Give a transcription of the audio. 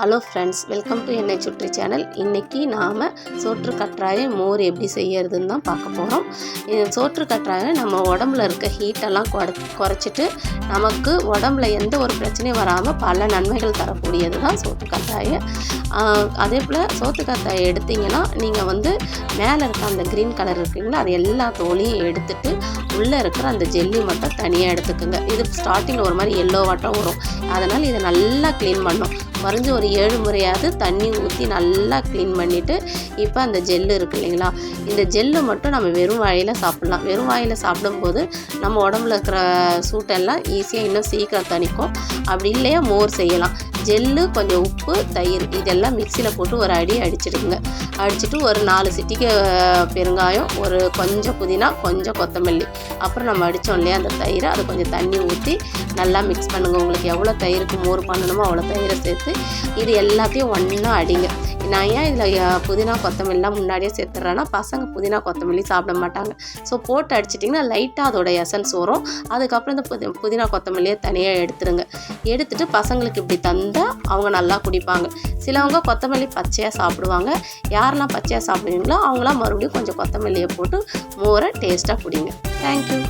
Hello friends welcome to என்னை சுற்றி channel இன்றைக்கி நாம் சோற்று கற்றாயம் மோர் எப்படி செய்யறதுன்னு தான் பார்க்க போகிறோம் இது சோற்று கற்றாயம் நம்ம உடம்புல இருக்க ஹீட்டெல்லாம் குறை குறைச்சிட்டு நமக்கு உடம்புல எந்த ஒரு பிரச்சனையும் வராமல் பல நன்மைகள் தரக்கூடியது தான் சோற்று கற்றாயம் அதே போல் சோற்று கற்றாயம் எடுத்தீங்கன்னா நீங்கள் வந்து மேலே இருக்க அந்த க்ரீன் கலர் இருக்குங்களா அது எல்லா தோலையும் எடுத்துட்டு உள்ளே இருக்கிற அந்த ஜெல்லி மட்டும் தனியாக எடுத்துக்கோங்க. இது ஸ்டார்டிங்கில் ஒரு மாதிரி எல்லோ வாட்டம் வரும். அதனால் இதை நல்லா க்ளீன் பண்ணும் மறைஞ்சு ஒரு ஏழு முறையாவது தண்ணி ஊற்றி நல்லா க்ளீன் பண்ணிவிட்டு இப்போ அந்த ஜெல்லு இருக்கு இல்லைங்களா? இந்த ஜெல்லு மட்டும் நம்ம வெறும் வாயில் சாப்பிட்லாம். வெறும் வாயில் சாப்பிடும்போது நம்ம உடம்புல இருக்கிற சூட்டெல்லாம் ஈஸியாக இன்னும் சீக்கிரம் தணிக்கும். அப்படி இல்லையா மோர் செய்யலாம். ஜெல்லு கொஞ்சம் உப்பு தயிர் இதெல்லாம் மிக்சியில் போட்டு ஒரு அடி அடிச்சிடுங்க. அடிச்சுட்டு ஒரு நாலு சிட்டிக்கு பெருங்காயம் ஒரு கொஞ்சம் புதினா கொஞ்சம் கொத்தமல்லி. அப்புறம் நம்ம அடித்தோம் இல்லையா அந்த தயிரை அதை கொஞ்சம் தண்ணி ஊற்றி நல்லா மிக்ஸ் பண்ணுங்கள் உங்களுக்கு எவ்வளோ தயிருக்கு மோர் பண்ணணுமோ அவ்வளோ தயிரை சேர்த்து இது எல்லாத்தையும் ஒன்றா அடிங்க. நான் ஏன் இதில் புதினா கொத்தமல்லிலாம் முன்னாடியே சேர்த்துட்றேன்னா பசங்க புதினா கொத்தமல்லி சாப்பிட மாட்டாங்க. ஸோ போட்டு அடிச்சிட்டிங்கன்னா லைட்டாக அதோட எசன்ஸ் வரும். அதுக்கப்புறம் இந்த புதி புதினா கொத்தமல்லியை தனியாக எடுத்துருங்க. எடுத்துட்டு பசங்களுக்கு இப்படி தந்தால் அவங்க நல்லா குடிப்பாங்க. சிலவங்க கொத்தமல்லி பச்சையாக சாப்பிடுவாங்க. யாரெல்லாம் பச்சையாக சாப்பிடுவீங்களோ அவங்களாம் மறுபடியும் கொஞ்சம் கொத்தமல்லியை போட்டு மோரை டேஸ்ட்டாக குடிங்க. தேங்க்யூ